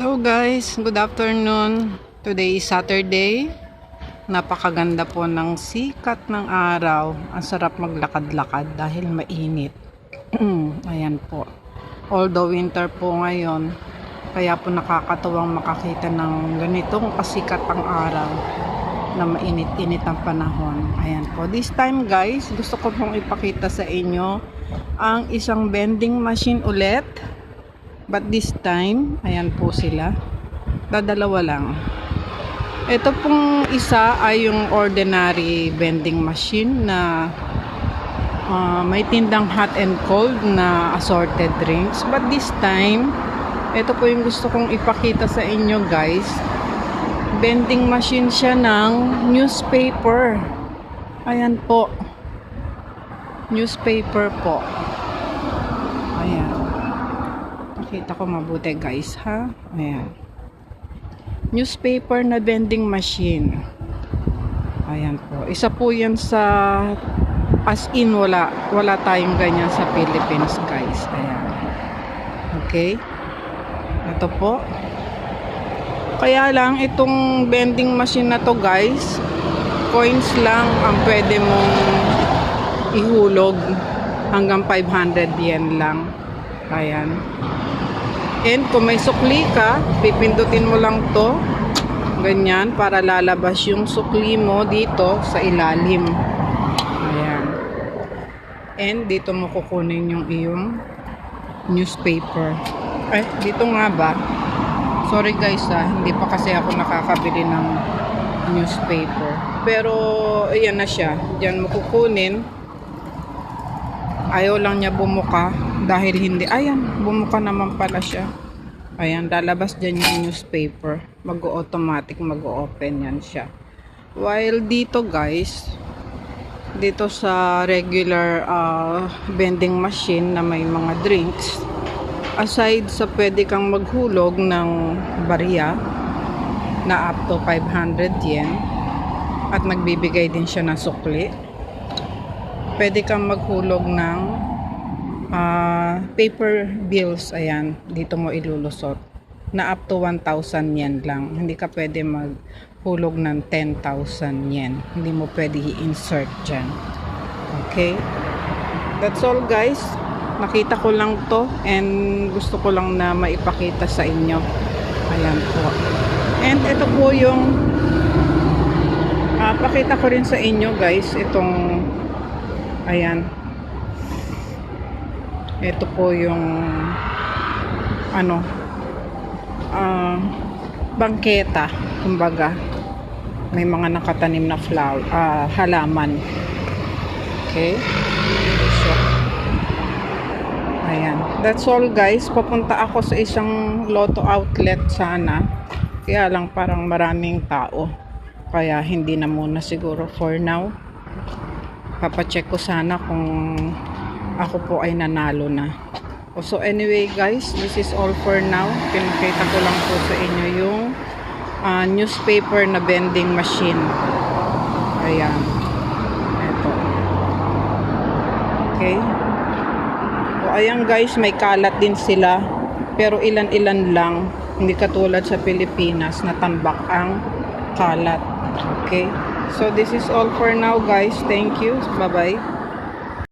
Hello guys, good afternoon. Today is Saturday. Napakaganda po ng sikat ng araw. Ang sarap maglakad-lakad dahil mainit. Ayan po. Although winter po ngayon, kaya po nakakatuwang makakita ng ganitong kasikat ang araw na mainit-init ang panahon. Ayan po. This time guys, gusto ko pong ipakita sa inyo ang isang vending machine ulit. But this time, ayan po sila. Dadalawa lang. Ito pong isa ay yung ordinary vending machine na ah, may tindang hot and cold na assorted drinks. But this time, ito po yung gusto kong ipakita sa inyo guys. Vending machine siya ng newspaper. Ayan po. Newspaper po. Nakita ko mabuti guys ha. Ayan. Newspaper na vending machine. Ayan po. Isa po yan sa as in wala. Wala tayong ganyan sa Philippines guys. Ayan. Okay. Ito po. Kaya lang itong vending machine na to guys, coins lang ang pwede mong ihulog hanggang 500 yen lang. Ayan. And kung may sukli ka, pipindutin mo lang to ganyan para lalabas yung sukli mo dito sa ilalim. Ayan. And dito mo kukunin yung iyong newspaper. Eh, dito nga ba? Sorry guys ah, hindi pa kasi ako nakakabili ng newspaper. Pero, ayan na siya. Diyan mo kukunin. Ayaw lang niya bumuka dahil hindi. Ayan, bumuka naman pala siya. Ayan, lalabas dyan yung newspaper. Mag-automatic, mag-open yan siya. While dito guys, dito sa regular uh, vending machine na may mga drinks, aside sa pwede kang maghulog ng barya na up to 500 yen at nagbibigay din siya ng sukli pwede kang maghulog ng ah, paper bills ayan dito mo ilulusot. Na up to 1,000 yen lang. Hindi ka pwede maghulog ng 10,000 yen. Hindi mo pwede i-insert dyan. Okay? That's all guys. Nakita ko lang to and gusto ko lang na maipakita sa inyo. Ayan po and ito po yung ah, pakita ko rin sa inyo guys itong ayan ito po yung ano ah, bangketa kumbaga may mga nakatanim na flower ah, halaman okay so Ayan. That's all guys. Papunta ako sa isang lotto outlet sana. Kaya lang parang maraming tao. Kaya hindi na muna siguro for now. Papacheck ko sana kung ako po ay nanalo na. O, So anyway guys, this is all for now. Pinakita ko lang po sa inyo yung ah, newspaper na vending machine. Ayan. Ito. Okay. O ayan guys, may kalat din sila. Pero ilan-ilan lang. Hindi katulad sa Pilipinas na tambak ang kalat. Okay? So this is all for now guys. Thank you. Bye-bye.